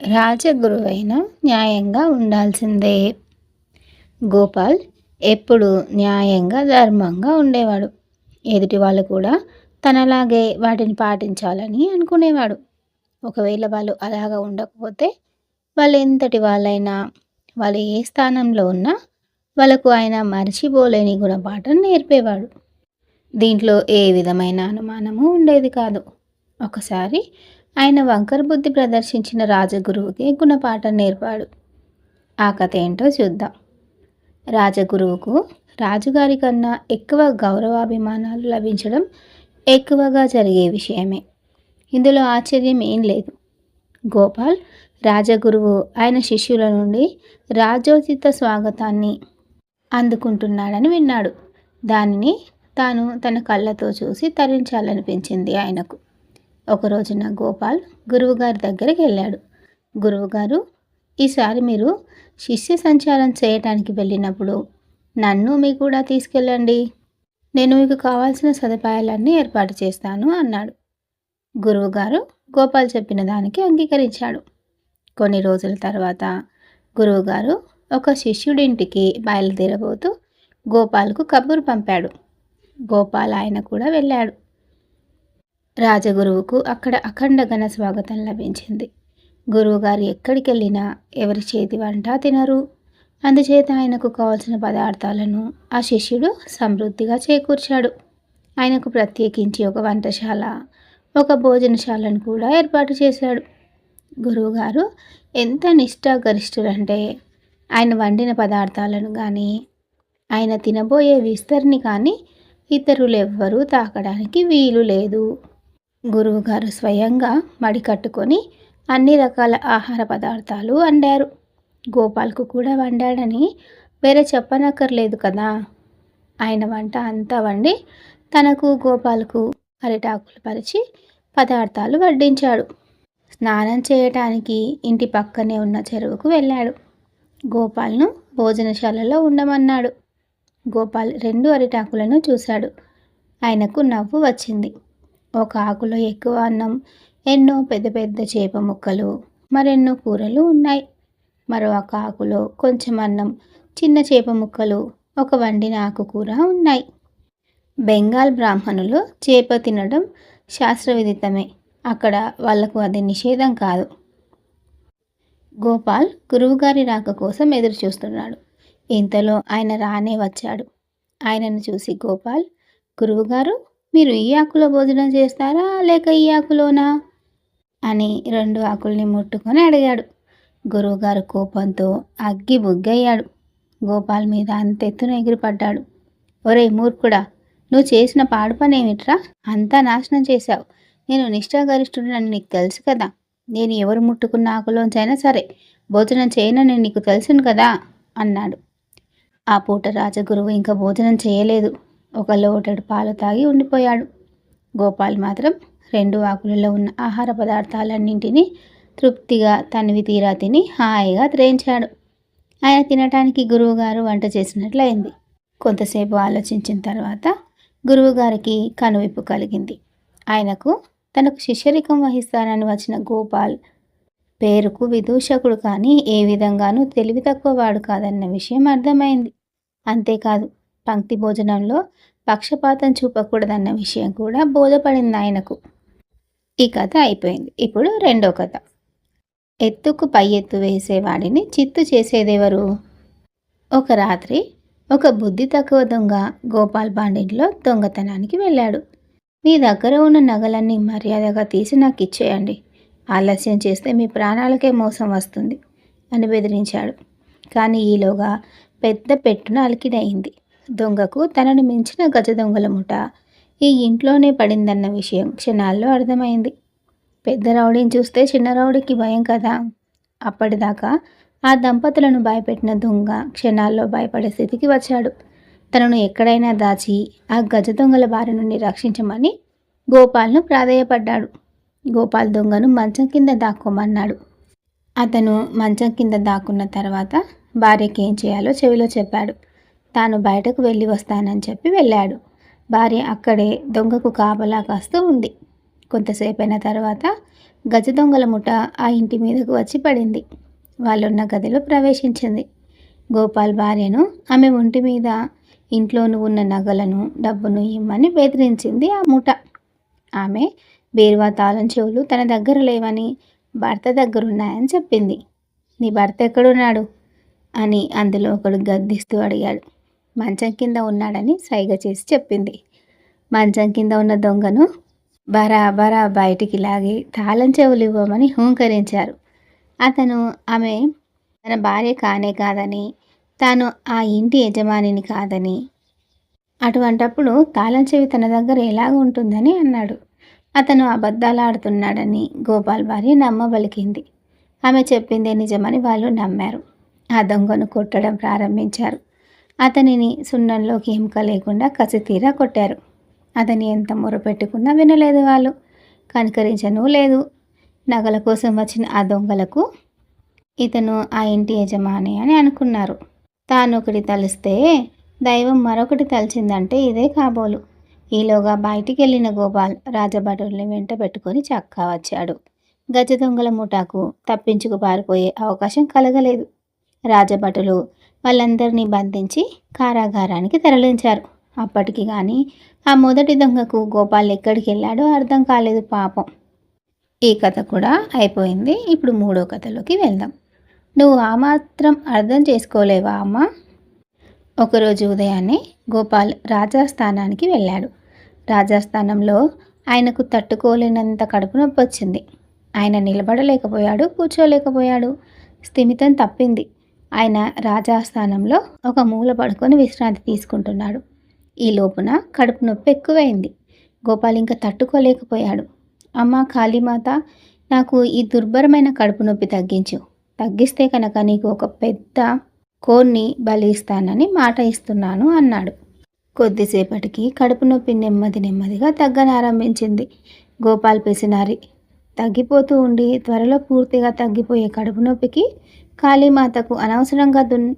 రాజగురువైన న్యాయంగా ఉండాల్సిందే. గోపాల్ ఎప్పుడు న్యాయంగా ధర్మంగా ఉండేవాడు. ఎదుటి వాళ్ళు కూడా తనలాగే వాటిని పాటించాలని అనుకునేవాడు. ఒకవేళ వాళ్ళు అలాగా ఉండకపోతే వాళ్ళు ఎంతటి వాళ్ళైనా వాళ్ళు ఏ స్థానంలో ఉన్నా వాళ్ళకు ఆయన మర్చిపోలేని గుణపాఠం నేర్పేవాడు. దీంట్లో ఏ విధమైన అనుమానము ఉండేది కాదు. ఒకసారి ఆయన వంకర బుద్ధి ప్రదర్శించిన రాజగురువుకి గుణపాఠం నేర్పాడు. ఆ కథ ఏంటో చూద్దాం. రాజగురువుకు రాజుగారి కన్నా ఎక్కువ గౌరవాభిమానాలు లభించడం ఎక్కువగా జరిగే విషయమే. ఇందులో ఆశ్చర్యం ఏం లేదు. గోపాల్ రాజగురువు ఆయన శిష్యుల నుండి రాజోచిత స్వాగతాన్ని అందుకుంటున్నాడని విన్నాడు. దానిని తాను తన కళ్ళతో చూసి తరించాలనిపించింది ఆయనకు. ఒక రోజున గోపాల్ గురువుగారి దగ్గరికి వెళ్ళాడు. గురువుగారు ఈసారి మీరు శిష్య సంచారం చేయటానికి వెళ్ళినప్పుడు నన్ను మీ కూడా తీసుకెళ్ళండి. నేను మీకు కావాల్సిన సదుపాయాలన్నీ ఏర్పాటు చేస్తాను అన్నాడు. గురువుగారు గోపాల్ చెప్పిన దానికి అంగీకరించాడు. కొన్ని రోజుల తర్వాత గురువుగారు ఒక శిష్యుడింటికి బయలుదేరబోతూ గోపాల్కు కబురు పంపాడు. గోపాల్ ఆయన కూడా వెళ్ళాడు. రాజగురువుకు అక్కడ అఖండ ఘన స్వాగతం లభించింది. గురువుగారు ఎక్కడికి వెళ్ళినా ఎవరి చేతి వంట తినరు. అందుచేత ఆయనకు కావలసిన పదార్థాలను ఆ శిష్యుడు సమృద్ధిగా చేకూర్చాడు. ఆయనకు ప్రత్యేకించి ఒక వంటశాల ఒక భోజనశాలను కూడా ఏర్పాటు చేశాడు. గురువుగారు ఎంత నిష్ఠాగరిష్ఠులంటే ఆయన వండిన పదార్థాలను కానీ ఆయన తినబోయే విస్తరిని కానీ ఇతరులు ఎవ్వరూ తాకడానికి వీలు లేదు. గురువుగారు స్వయంగా మడి కట్టుకొని అన్ని రకాల ఆహార పదార్థాలు వండారు. గోపాల్కు కూడా వండాడని వేరే చెప్పనక్కర్లేదు కదా. ఆయన వంట అంతా వండి తనకు గోపాల్కు అరిటాకులు పరిచి పదార్థాలు వడ్డించాడు. స్నానం చేయటానికి ఇంటి పక్కనే ఉన్న చెరువుకు వెళ్ళాడు. గోపాల్ను భోజనశాలలో ఉండమన్నాడు. గోపాల్ రెండు అరిటాకులను చూశాడు. ఆయనకు నవ్వు వచ్చింది. ఒక ఆకులో ఎక్కువ అన్నం ఎన్నో పెద్ద పెద్ద చేప ముక్కలు మరెన్నో కూరలు ఉన్నాయి. మరో ఒక ఆకులో కొంచెం అన్నం చిన్న చేప ముక్కలు ఒక వండిన ఆకుకూర ఉన్నాయి. బెంగాల్ బ్రాహ్మణులు చేప తినడం శాస్త్రవిదితమే. అక్కడ వాళ్ళకు అది నిషేధం కాదు. గోపాల్ గురువుగారి రాక కోసం ఎదురు చూస్తున్నాడు ఇంతలో ఆయన రానే వచ్చాడు. ఆయనను చూసి గోపాల్ గురువుగారు మీరు ఈ ఆకులో భోజనం చేస్తారా లేక ఈ ఆకులోనా? అని రెండు ఆకుల్ని ముట్టుకొని అడిగాడు. గురువుగారు కోపంతో అగ్గి బుగ్గయ్యాడు గోపాల్ మీద అంతెత్తున ఎగిరిపడ్డాడు. ఒరే మూర్ఖుడా నువ్వు చేసిన పాడు పని ఏమిట్రా అంతా నాశనం చేశావు. నేను నిష్ఠాగరిష్ఠుడని నీకు తెలుసు కదా. నేను ఎవరు ముట్టుకున్న ఆకులోంచైనా సరే భోజనం చేయనని నీకు తెలుసును కదా అన్నాడు. ఆ పూట రాజగురువు ఇంకా భోజనం చేయలేదు. ఒక లోటడు పాలు తాగి ఉండిపోయాడు. గోపాల్ మాత్రం రెండు ఆకులలో ఉన్న ఆహార పదార్థాలన్నింటినీ తృప్తిగా తనివి తీరా తిని హాయిగా త్రేయించాడు. ఆయన తినటానికి గురువుగారు వంట చేసినట్లయింది. కొంతసేపు ఆలోచించిన తర్వాత గురువుగారికి కనువిప్పు కలిగింది. ఆయనకు తనకు శిష్యరికం వహిస్తానని వచ్చిన గోపాల్ పేరుకు విదూషకుడు కానీ ఏ విధంగానూ తెలివి తక్కువ వాడు కాదన్న విషయం అర్థమైంది. అంతేకాదు పంక్తి భోజనంలో పక్షపాతం చూపకూడదన్న విషయం కూడా బోధపడింది ఆయనకు. ఈ కథ అయిపోయింది. ఇప్పుడు రెండో కథ. ఎత్తుకు పై ఎత్తు వేసేవాడిని చిత్తు చేసేదెవరు? ఒక రాత్రి ఒక బుద్ధి తక్కువ దొంగ గోపాల్ బాండింట్లో దొంగతనానికి వెళ్ళాడు. మీ దగ్గర ఉన్న నగలన్నీ మర్యాదగా తీసి నాకు ఇచ్చేయండి. ఆలస్యం చేస్తే మీ ప్రాణాలకే మోసం వస్తుంది అని బెదిరించాడు. కానీ ఈలోగా పెద్ద పెట్టున అలికిడయింది దొంగకు తనను మించిన గజ దొంగల ముఠ ఈ ఇంట్లోనే పడిందన్న విషయం క్షణాల్లో అర్థమైంది. పెద్ద రౌడీని చూస్తే చిన్న రౌడీకి భయం కదా? అప్పటిదాకా ఆ దంపతులను భయపెట్టిన దొంగ క్షణాల్లో భయపడే స్థితికి వచ్చాడు. తనను ఎక్కడైనా దాచి ఆ గజ దొంగల బారి నుండి రక్షించమని గోపాల్ను ప్రాధేయపడ్డాడు. గోపాల్ దొంగను మంచం కింద దాక్కోమన్నాడు. అతను మంచం కింద దాక్కున్న తర్వాత భార్యకి ఏం చేయాలో చెవిలో చెప్పాడు. తాను బయటకు వెళ్ళి వస్తానని చెప్పి వెళ్ళాడు. భార్య అక్కడే దొంగకు కాపలా కాస్తూ ఉంది. కొంతసేపు అయిన తర్వాత గజ దొంగల ముఠ ఆ ఇంటి మీదకు వచ్చి పడింది. వాళ్ళున్న గదిలో ప్రవేశించింది. గోపాల్ భార్యను ఆమె ఒంటి మీద ఇంట్లోనూ ఉన్న నగలను డబ్బును ఇమ్మని బెదిరించింది ఆ ముఠ. ఆమె బీరువా తాళం చెవులు తన దగ్గర లేవని భర్త దగ్గరున్నాయని చెప్పింది. నీ భర్త ఎక్కడున్నాడు? అని అందులో ఒకడు గద్దిస్తూ అడిగాడు. మంచం కింద ఉన్నాడని సైగ చేసి చెప్పింది. మంచం కింద ఉన్న దొంగను బరాబరా బయటికి లాగి తాళం చెవులు ఇవ్వమని హూంకరించారు. అతను ఆమె తన భార్య కానే కాదని తాను ఆ ఇంటి యజమానిని కాదని అటువంటప్పుడు తాళం చెవి తన దగ్గర ఎలాగ ఉంటుందని అన్నాడు. అతను అబద్ధాలు ఆడుతున్నాడని గోపాల్ భార్య నమ్మబలికింది. ఆమె చెప్పిందే నిజమని వాళ్ళు నమ్మారు. ఆ దొంగను కొట్టడం ప్రారంభించారు. అతనిని సున్నంలోకి ఎముక లేకుండా కసితీరా కొట్టారు. అతని ఎంత మొరపెట్టుకున్నా వినలేదు వాళ్ళు. కనికరించను లేదు. నగల కోసం వచ్చిన ఆ దొంగలకు ఇతను ఆ ఇంటి యజమాని అని అనుకున్నారు. తాను ఒకటి తలిస్తే దైవం మరొకటి తలిచిందంటే ఇదే కాబోలు. ఈలోగా బయటికి వెళ్ళిన గోపాల్ రాజభటుల్ని వెంట పెట్టుకొని చక్కా వచ్చాడు. గజ దొంగల ముఠాకు తప్పించుకు పారిపోయే అవకాశం కలగలేదు. రాజభటులు వాళ్ళందరినీ బంధించి కారాగారానికి తరలించారు. అప్పటికి కానీ ఆ మొదటి దొంగకు గోపాల్ ఎక్కడికి వెళ్ళాడో అర్థం కాలేదు పాపం. ఈ కథ కూడా అయిపోయింది. ఇప్పుడు మూడో కథలోకి వెళ్దాం. నువ్వు ఆ మాత్రం అర్థం చేసుకోలేవా అమ్మ? ఒకరోజు ఉదయాన్నే గోపాల్ రాజస్థానానికి వెళ్ళాడు. రాజస్థానంలో ఆయనకు తట్టుకోలేనంత కడుపు నొప్పి వచ్చింది ఆయన నిలబడలేకపోయాడు కూర్చోలేకపోయాడు. స్థిమితం తప్పింది. ఆయన రాజాస్థానంలో ఒక మూల పడుకొని విశ్రాంతి తీసుకుంటున్నాడు. ఈ లోపున కడుపు నొప్పి ఎక్కువైంది. గోపాల్ ఇంకా తట్టుకోలేకపోయాడు. అమ్మ కాళీమాత నాకు ఈ దుర్భరమైన కడుపు నొప్పి తగ్గించు. తగ్గిస్తే కనుక నీకు ఒక పెద్ద కోన్ని బలి ఇస్తానని మాట ఇస్తున్నాను అన్నాడు. కొద్దిసేపటికి కడుపు నొప్పి నెమ్మది నెమ్మదిగా తగ్గనారంభించింది. గోపాల్ పిసినారి. తగ్గిపోతూ ఉండి త్వరలో పూర్తిగా తగ్గిపోయే కడుపు నొప్పికి కాళీమాతకు అనవసరంగా దున్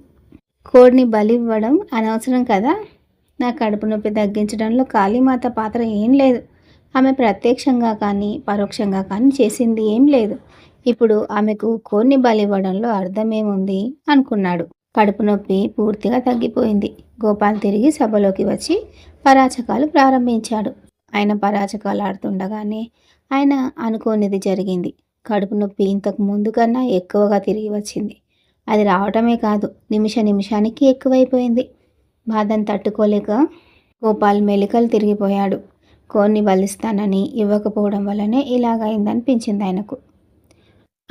కోడిని బలి ఇవ్వడం అనవసరం కదా? నా కడుపు నొప్పి తగ్గించడంలో కాళీమాత పాత్ర ఏం లేదు. ఆమె ప్రత్యక్షంగా కానీ పరోక్షంగా కానీ చేసింది ఏం లేదు. ఇప్పుడు ఆమెకు కోడిని బలివ్వడంలో అర్థమేముంది? అనుకున్నాడు. కడుపు నొప్పి పూర్తిగా తగ్గిపోయింది. గోపాల్ తిరిగి సభలోకి వచ్చి పరాచకాలు ప్రారంభించాడు. ఆయన పరాచకాలు ఆడుతుండగానే ఆయన అనుకోనిది జరిగింది. కడుపు నొప్పి ఇంతకు ముందు కన్నా ఎక్కువగా తిరిగి వచ్చింది. అది రావటమే కాదు నిమిష నిమిషానికి ఎక్కువైపోయింది. బాధను తట్టుకోలేక గోపాల్ మెలికలు తిరిగిపోయాడు. కోన్ని బలిస్తానని ఇవ్వకపోవడం వల్లనే ఇలాగైందనిపించింది ఆయనకు.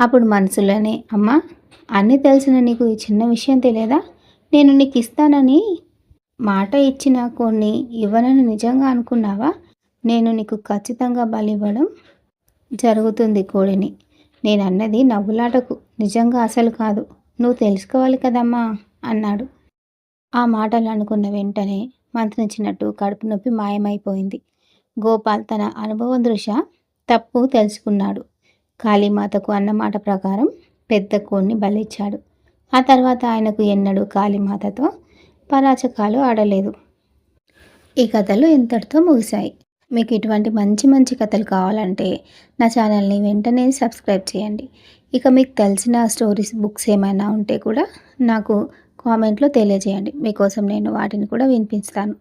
అప్పుడు మనసులోనే అమ్మా అన్నీ తెలిసిన నీకు ఈ చిన్న విషయం తెలియదా? నేను నీకు ఇస్తానని మాట ఇచ్చిన కొన్ని ఇవ్వనని నిజంగా అనుకున్నావా? నేను నీకు ఖచ్చితంగా బలివ్వడం జరుగుతుంది కోడిని. నేను అన్నది నవ్వులాటకు. నిజంగా అసలు కాదు. నువ్వు తెలుసుకోవాలి కదమ్మా అన్నాడు. ఆ మాటలు అనుకున్న వెంటనే మంత్రించినట్టు కడుపు నొప్పి మాయమైపోయింది. గోపాల్ తన అనుభవం దృష్ట్యా తప్పు తెలుసుకున్నాడు. కాళీమాతకు అన్నమాట ప్రకారం పెద్ద కోడిని బలిచ్చాడు. ఆ తర్వాత ఆయనకు ఎన్నడూ కాళీమాతతో పరాచకాలు ఆడలేదు. ఈ కథలు ఇంతటితో ముగిశాయి. మీకు ఇటువంటి మంచి మంచి కథలు కావాలంటే నా ఛానల్ని వెంటనే సబ్స్క్రైబ్ చేయండి. ఇక మీకు తెలిసిన స్టోరీస్ బుక్స్ ఏమైనా ఉంటే కూడా నాకు కామెంట్లో తెలియజేయండి. మీకోసం నేను వాటిని కూడా వినిపిస్తాను.